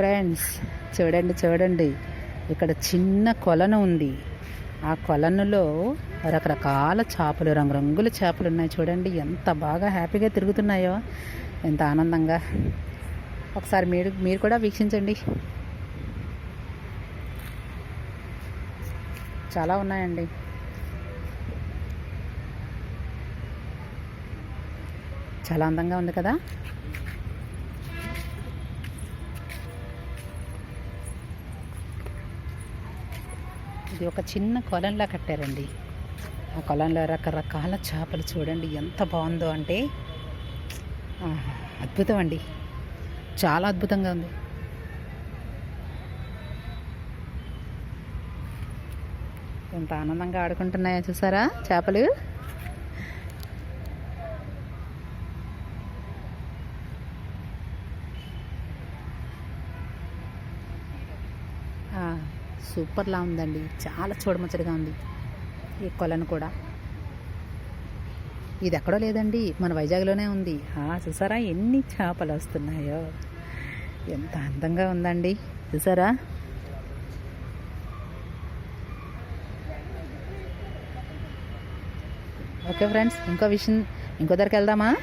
Friends చూడండి చూడండి. ఇక్కడ చిన్న కొలను ఉంది. ఆ కొలనులో రకరకాల చేపలు రంగురంగుల చేపలు ఉన్నాయి చూడండి. ఎంత బాగా హ్యాపీగా తిరుగుతున్నాయో. ఎంత ఆనందంగా. ఒకసారి మీరు మీరు కూడా వీక్షించండి. చాలా ఉన్నాయండి. చాలా అందంగా ఉంది కదా. ఇది ఒక చిన్న కొలంలా కట్టారండి. ఆ కొలంలో రకరకాల చేపలు చూడండి ఎంత బాగుందో అంటే ఆహా, అద్భుతం అండి. చాలా అద్భుతంగా ఉంది. ఎంత ఆనందంగా ఆడుకుంటున్నాయో చూసారా చేపలు? ఆ, సూపర్లా ఉందండి. చాలా చూడముచ్చటగా ఉంది. ఈ కొలను కూడా. ఇది ఎక్కడో లేదండి. మన వైజాగ్లోనే ఉంది. ఆ, చూసారా ఎన్ని చేపలు వస్తున్నాయో. ఎంత అందంగా ఉందండి. చూసారా? ఓకే ఫ్రెండ్స్ ఇంకో విషయం ఇంకో దగ్గరికి వెళ్దామా?